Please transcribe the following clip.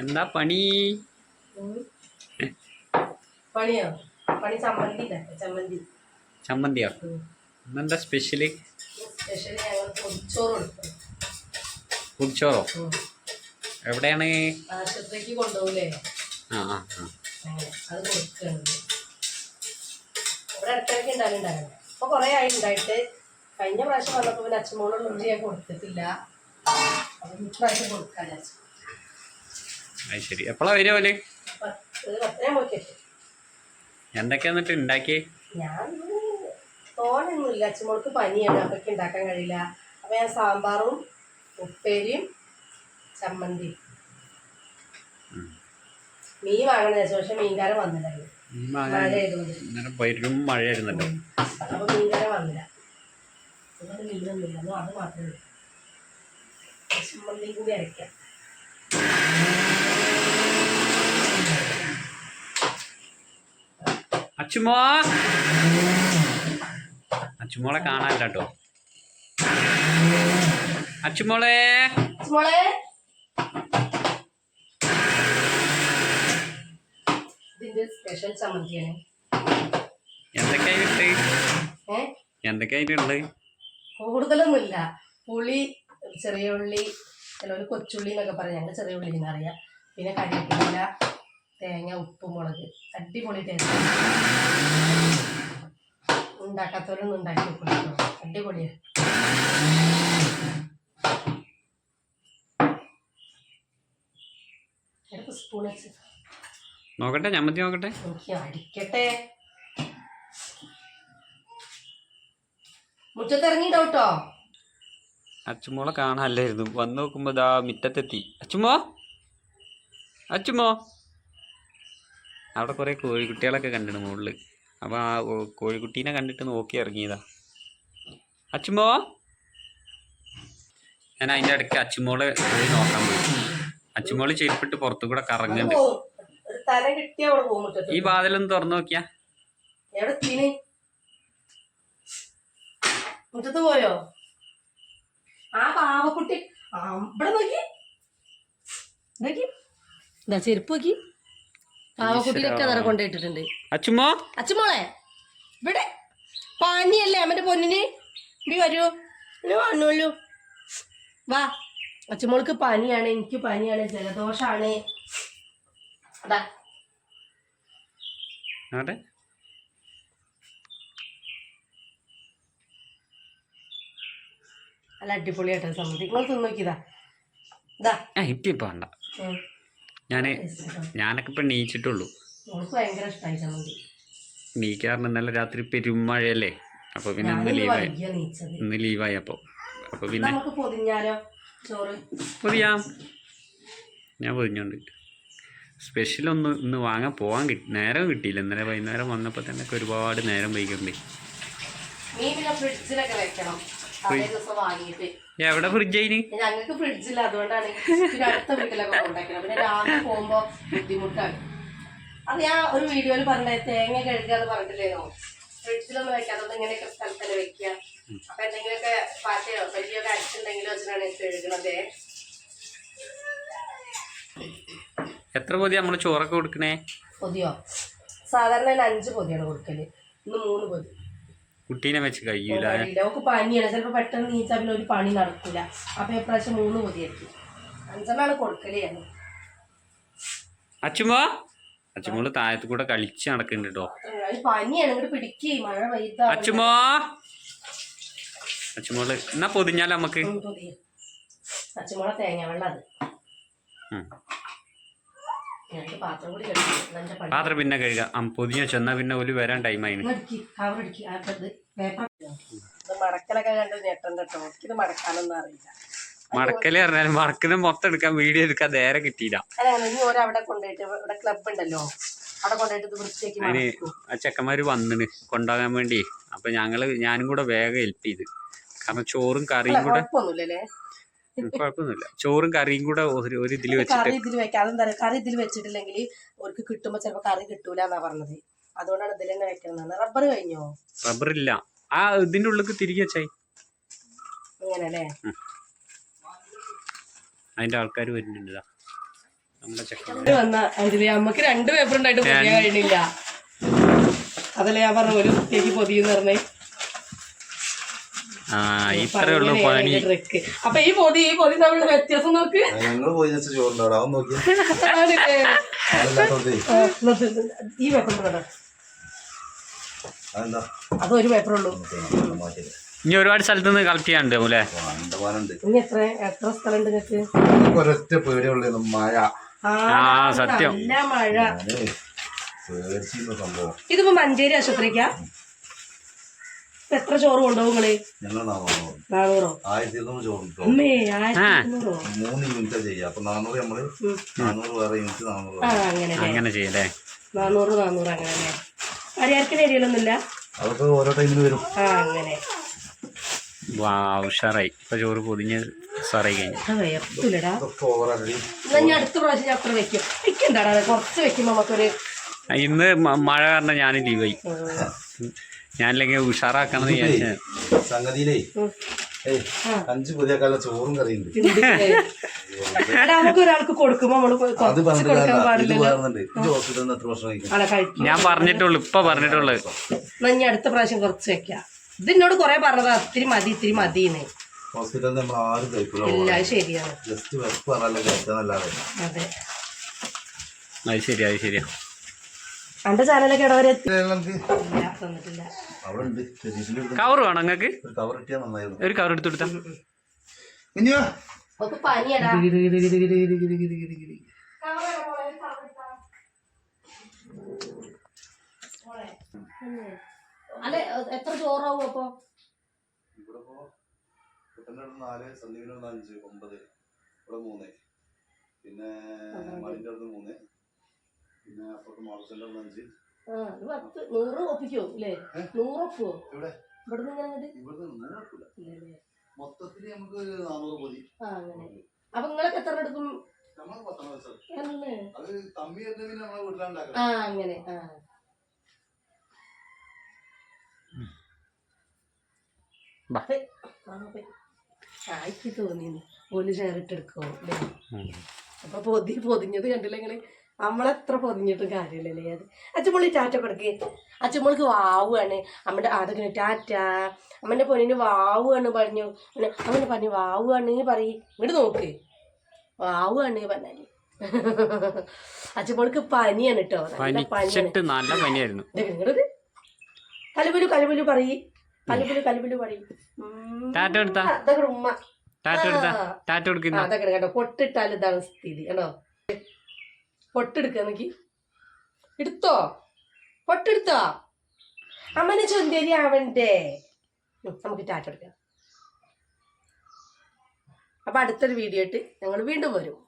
എന്താ പണി? പണിയോ? പണി ചമ്മന്തി ചമ്മന്തി. ചമ്മന്തിയോ? ഇന്നെന്താ സ്പെഷ്യൽ പൊതിച്ചോറ് എവിടെയാണ്? ആശുപത്രിക്ക് കൊണ്ടുപോകില്ലേ ആ ആ ആ. അത് കൊടുക്കുകയാണ്. ഇവിടെ ഇടയ്ക്കിടയ്ക്ക് ഉണ്ടാകുന്നുണ്ടാകുന്നത് അപ്പോൾ കുറേ ആയി ഉണ്ടായിട്ട്. കഴിഞ്ഞ പ്രാവശ്യം വന്നപ്പോൾ പിന്നെ മോളോട് ഉള്ളി ഞാൻ കൊടുത്തിട്ടില്ല. അപ്പം ഇപ്രാവശ്യം കൊടുക്കാൻ വിചാരിച്ചു. അത് ശരി എപ്പോഴാ വരിക പോലെ എന്തൊക്കെയാ എന്നിട്ട് ഉണ്ടാക്കി ഞാൻ തോനൊന്നുമില്ല. അച്ഛനോൾക്ക് പനിയാണ്. അപ്പൊക്കെ ഉണ്ടാക്കാൻ കഴിയില്ല. അപ്പൊ ഞാൻ സാമ്പാറും ഉപ്പേരിയും ചമ്മന്തി മീൻ വാങ്ങണ വിചാരിച്ചു. പക്ഷെ മീൻകാരൻ വന്നില്ലായിരുന്നു മഴ ആയതുകൊണ്ട്. ഇന്നലെ വരും. മഴയായിരുന്നല്ലോ. അപ്പൊ മീൻകാരൻ വന്നില്ല. മീനൊന്നുമില്ല അത് മാത്രമേ ഉള്ളൂ. ചമ്മന്തി കൂടി അരയ്ക്കാം. അച്ചുമോ? അച്ചുമോളെ കാണാനില്ല കേട്ടോ. അച്ചുമോളെ? മോളെ സ്പെഷ്യൽ ചമ്മന്തിയാണ്. കൂടുതലൊന്നുമില്ല. പുളി ചെറിയ ഉള്ളി ചിലവർ കൊച്ചുള്ളി എന്നൊക്കെ പറയാം. ഞങ്ങൾ ചെറിയ ഉള്ളി എന്നറിയാം പിന്നെ കരിവേപ്പില തേങ്ങ ഉപ്പ് മുളക് അടിപൊളി ടേസ്റ്റ് ഉണ്ടാക്കാത്തവരൊന്നും ഉണ്ടാക്കി കൊടുക്കണം അടിപൊളിയാണ് സ്പൂൺ വെച്ച് നോക്കട്ടെ ചമ്മന്തി നോക്കട്ടെ. അടിക്കട്ടെ. മുറ്റത്തിറങ്ങിട്ടോ കേട്ടോ അച്ചുമോളെ കാണാല്ലായിരുന്നു വന്ന് നോക്കുമ്പോ ദാ മിറ്റത്തെത്തി. അച്ചുമോ? അച്ചുമോ? അവിടെ കുറേ കോഴിക്കുട്ടികളൊക്കെ കണ്ടിട്ട് മുകളിൽ അപ്പോൾ ആ കോഴിക്കുട്ടീനെ കണ്ടിട്ട് നോക്കി ഇറങ്ങിയതാ. അച്ചുമോ ഞാൻ അതിന്റെ ഇടയ്ക്ക് അച്ചുമോളെ പോയി നോക്കാൻ പോയി. അച്ചുമോൾ ചെരുപ്പിട്ട് പുറത്തു കൂടെ കറങ്ങുന്നുണ്ട്. ഈ വാതിലൊന്ന് തുറന്നു നോക്കിയാ. മുറ്റത്ത് പോയോ? ആ പാവക്കുട്ടി. ഇവിടെ നോക്കി. നോക്കി. ചെരുപ്പ് നോക്കി. പാവക്കുട്ടിയിലൊക്കെ നിറ കൊണ്ടിട്ടിട്ടുണ്ട് അച്ചുമോ ഇവിടെ. പനിയല്ലേ അമ്മന്റെ പൊന്നിന്? വരൂ. ഇനി വന്നോളൂ വാ. അച്ഛമോൾക്ക് പനിയാണ് എനിക്ക് പനിയാണ് ജലദോഷാണ്. അതാ. അവിടെ നല്ല അടിപൊളിയായിട്ട് സമ്മതി നിങ്ങൾ തിന്നോക്കിയതാ. ഇതാ. ഇപ്പൊ ഇപ്പൊ വേണ്ട കേട്ടോ. ഞാനൊക്കെ ഇപ്പൊ നീച്ചിട്ടുള്ളൂ നീക്കാറുണ്ട് ഭയങ്കര ഇഷ്ടമായി ചമ്മന്തി. നീക്കാറിന് ഇന്നലെ രാത്രി പെരുമഴയല്ലേ അപ്പൊ പിന്നെ ഇന്ന് ലീവായി ഇന്ന് ലീവായി അപ്പൊ. അപ്പൊ പിന്നെ പൊതിയാം. ഞാൻ പൊതിഞ്ഞോണ്ട് സ്പെഷ്യൽ ഒന്ന് ഇന്ന് വാങ്ങാൻ പോകാൻ കിട്ടി നേരം കിട്ടിയില്ല. ഇന്നലെ വൈകുന്നേരം വന്നപ്പോൾ തന്നെ ഒരുപാട് നേരം മീൻ പിന്നെ ഫ്രിഡ്ജിലൊക്കെ വെക്കണം. എവിടെ ഫ്രിഡ്ജ് അതിന് ഞങ്ങൾക്ക് ഫ്രിഡ്ജില്ല അതുകൊണ്ടാണ് പിന്നെ അടുത്ത വീട്ടിലൊക്കെ കൊണ്ടുവയ്ക്കണം പിന്നെ രാവിലെ പോകുമ്പോ ബുദ്ധിമുട്ടാണ്. അത് ഞാൻ ഒരു വീഡിയോയിൽ പറഞ്ഞ തേങ്ങ കഴുകുക എന്ന് പറഞ്ഞിട്ടില്ലേനോ ഫ്രിഡ്ജിലൊന്നും വെക്കാതെ ഇങ്ങനെയൊക്കെ സ്ഥലത്തന്നെ വെക്കുക. അപ്പൊ എന്തെങ്കിലുമൊക്കെ പാറ്റയോ പറ്റിയൊക്കെ അടിച്ചിട്ടുണ്ടെങ്കിലോ വെച്ചിട്ടാണ് കഴുകണത്. എത്ര പൊതി നമ്മൾ ചോറൊക്കെ കൊടുക്കണേ? പൊതിയോ? സാധാരണ അഞ്ച് പൊതിയാണ് കൊടുക്കൽ. ഇന്ന് മൂന്ന് പൊതി. കുട്ടീനെ വെച്ച് കഴിയൂല. അവൾക്ക് പനിയാണ്. ചിലപ്പോൾ പെട്ടെന്ന് നീച്ചാൽ പിന്നെ ഒരു പണി നടക്കില്ല അപ്പൊ ഇപ്രാവശ്യം മൂന്ന് പൊതിയായിരിക്കും അഞ്ചെണ്ണാണ് കൊടുക്കലേ അച്ചുമോ അച്ചുമോൾ താഴത്ത് കൂടെ കളിച്ച് നടക്കുന്നുണ്ട് കേട്ടോ പനിയാണ്. പിടിക്കേ. മഴ പെയ്ത അച്ചുമോ അച്ചുമോൾ എന്നാ പൊതിഞ്ഞാലോ നമുക്ക് അച്ഛമോളെ തേങ്ങ വെള്ളം പാത്രം പിന്നെ കഴുകാം. പൊതിഞ്ഞ ചെന്നാ പിന്നെ ഒരു വരാൻ ടൈം ആയിന്. പേപ്പർ ഇത് മടക്കലൊക്കെ കണ്ട് ഞെട്ടണ്ട കേട്ടോ എനിക്കിത് മടക്കാനൊന്നും അറിയില്ല. മടക്കൽ പറഞ്ഞാലും മറക്കുന്ന മൊത്തം എടുക്കാൻ വീഡിയോ എടുക്കാൻ നേരെ കിട്ടിയില്ല. അല്ല ഇനി കൊണ്ടുപോയിട്ട് ഇവിടെ ക്ലബ് ഉണ്ടല്ലോ. അവിടെ കൊണ്ടുപോയിട്ട് ഇത് വൃത്തിയാക്കി അതിന് ആ ചെക്കന്മാര് വന്നിന് കൊണ്ടുപോകാൻ വേണ്ടി. അപ്പൊ ഞങ്ങൾ ഞാനും കൂടെ വേഗം ഹെൽപ്പ് ചെയ്ത്. കാരണം ചോറും കറിയും കൂടെ കുഴപ്പമൊന്നുമില്ലല്ലേ? കുഴപ്പമൊന്നുമില്ല. ചോറും കറിയും കൂടെ ഒരു ഒരു ഇതിൽ വെച്ചിട്ട് കറി ഇതിൽ വെക്കാം. അതെന്താ കറി ഇതിൽ വെച്ചിട്ടില്ലെങ്കിൽ അവർക്ക് കിട്ടുമ്പോൾ ചിലപ്പോൾ കറി കിട്ടൂലെന്നാ പറഞ്ഞത്. അതുകൊണ്ടാണ് ഇതിൽ തന്നെ വെക്കുന്നത് റബ്ബർ കഴിഞ്ഞോ? റബ്ബർ ഇല്ല ആ ഇതിന്റെ ഉള്ളിൽ തിരികെ വെച്ചായി ഇങ്ങനെ അല്ലേ അതിന്റെ ആൾക്കാർ വരുന്നുണ്ട് നമുക്ക് രണ്ട് പേപ്പർ ഉണ്ടായിട്ട് പൊതിയാൻ കഴിഞ്ഞില്ല. അതല്ലേ ഞാൻ പറഞ്ഞു ഒരു കുട്ടിയേക്ക് പൊതിയെന്ന് പറഞ്ഞേ. ആ ഇത്രേ ഉള്ളൂ പണി. അപ്പൊ ഈ പൊതി ഈ പൊതി തമ്മിലുള്ള വ്യത്യാസം നോക്ക്. ഞങ്ങൾ പോയി നോക്കി. ഈ പേപ്പർ അത് ഒരു പേപ്പർ ഉള്ളൂ. ഇനി ഒരുപാട് സ്ഥലത്ത് നിന്ന് കളക്ട് ചെയ്യാനുണ്ട് അല്ലേ അണ്ടമാനുണ്ട് ഇനി എത്ര എത്ര സ്ഥലം ഉണ്ട് നിങ്ങൾക്ക് ഒരൊറ്റ പേടിയുള്ളൂ മഴ. ആ, സത്യം. നല്ല മഴ. ഇതിപ്പോ മഞ്ചേരി ആശുപത്രിക്കാ? എത്ര ചോറ് കൊണ്ടുപോകും നിങ്ങൾ? ഞങ്ങൾ നാന്നൂറ് നാനൂറോ? ആയിരത്തി ഇരുന്നൂറ് ചോറുണ്ടോ അമ്മേ ആയിരത്തി ഇരുന്നൂറോ മൂന്ന് യൂണിറ്റാ ചെയ്യുക. അപ്പൊ നാനൂറ് നമ്മൾ ഉം. നാനൂറ് വേറെ യൂണിറ്റ് നാനൂറ് ആ വേറെ. അങ്ങനെ അതൊക്കെ ഓരോ ടൈമിൽ വരും. ആ അങ്ങനെ. വാ ഉഷാറായി. ഇപ്പൊ ചോറ് പൊതിഞ്ഞ് സാറായി കഴിഞ്ഞു. വയർത്തില്ലടാ എന്നാ ഞാൻ അടുത്ത പ്രാവശ്യം ഞാൻ അത്ര വെക്കും. വെക്കണ്ടാടാ കുറച്ച് വെക്കുമ്പോ നമുക്കൊരു ഇന്ന് മഴ കാരണം ഞാൻ ലീവായി ഞാനില്ലെങ്കിൽ ഉഷാറാക്കാണെന്ന് വിചാരിച്ച സംഗതിയിലേ അഞ്ച് പുതിയ കാല ചോറും കറിയുണ്ട്. ഒരാൾക്ക് കൊടുക്കുമ്പോ അത് ഞാൻ പറഞ്ഞിട്ടുള്ളൂ ഇപ്പൊ പറഞ്ഞിട്ടുള്ളൂ. ഞാൻ അടുത്ത പ്രാവശ്യം കുറച്ച് വെക്കാം. ഇത് എന്നോട് കൊറേ പറഞ്ഞതാ ഇത്തിരി മതി ഇത്തിരി മതിന്ന്. ഹോസ്പിറ്റലിൽ നമ്മൾ ആരും കഴിക്കില്ല ശരിയാണ്. ജസ്റ്റ് വെപ്പ് അതെ. അത് ശരിയാ അത് ശരിയാ. എന്റെ ചാനലൊക്കെ ഇടവരെ എത്തി നമുക്ക് തന്നിട്ടില്ല. അവിടെ ഉണ്ട് രജിസ്റ്ററിൽ കവർ വേണം നിങ്ങൾക്ക് ഒരു കവർ ഇട്ടിയാൽ നന്നായിരുന്നു. ഒരു കവർ എടുത്തു കൊടുത്താ. അല്ലെ എത്ര ചോറാവും അപ്പൊ? ഇവിടെ ഇപ്പോ കുട്ടന്റെ അടുത്ത് നാല് സന്ദീപിന്റെ അടുത്ത് അഞ്ച് ഒമ്പത് ഇവിടെ മൂന്ന്. പിന്നെ മണിന്റെ അടുത്ത് മൂന്ന് പിന്നെ അപ്പുറത്ത് മാർസന്റെ അടുത്ത് അഞ്ച് ആ ഇത് പത്ത്. നൂറ് ഒപ്പിക്കോ അല്ലേ? നൂറ് ഒപ്പുവോ ഇവിടെ മൊത്തത്തിൽ നമുക്ക് നാനൂറ് മതി അപ്പൊ നിങ്ങളൊക്കെ എത്ര എടുക്കും? അത് തമ്മി പിന്നെ നമ്മളെ ആ അങ്ങനെ. ആ. ബാ. ഹേ, ആ, തോന്നിന്ന് ഓൽ ഷെയർ ഇട്ടെടുക്കോ അല്ലേ അപ്പൊ പൊതി പൊതിഞ്ഞത് കണ്ടില്ല നിങ്ങൾ? നമ്മളെത്ര പൊതിഞ്ഞിട്ടും കാര്യമില്ലല്ലേ അത്. അച്ചുമുള്ളി ടാറ്റ കൊടുക്ക്. അച്ഛമ്മൾക്ക് വാവുകയാണ് അമ്മന്റെ അതൊക്കെ ടാറ്റ. അമ്മന്റെ പൊന്നിന് വാവുകയാണ് പറഞ്ഞു. അമ്മന്റെ പറഞ്ഞു വാവുകയാണ് പറയും. ഇങ്ങോട്ട് നോക്ക്. വാവുകയാണ് പറഞ്ഞാൽ. അച്ഛമ്മൾക്ക് പനിയാണ് കേട്ടോ നല്ല പനിയാണ്. പനിയായിരുന്നു. ഇങ്ങോട്ട് കലുപുലു കലുപുലു പറയ്. കലുപുലു കലുപുലു പറയും. എടുത്താ അതൊക്കെ ഉമ്മ. ടാറ്റ കൊടുക്കുന്ന പൊട്ടിട്ടാൽ ഇതാണ് സ്ഥിതി. കേട്ടോ പൊട്ടെടുക്ക എനിക്ക് എടുത്തോ? പൊട്ടെടുത്തോ? അമ്മനെ ചൊന്തേരി ആവണ്ടേ നമുക്ക് ടാറ്റ എടുക്കാം. അപ്പൊ അടുത്തൊരു വീഡിയോ ഇട്ട് ഞങ്ങൾ വീണ്ടും വരും.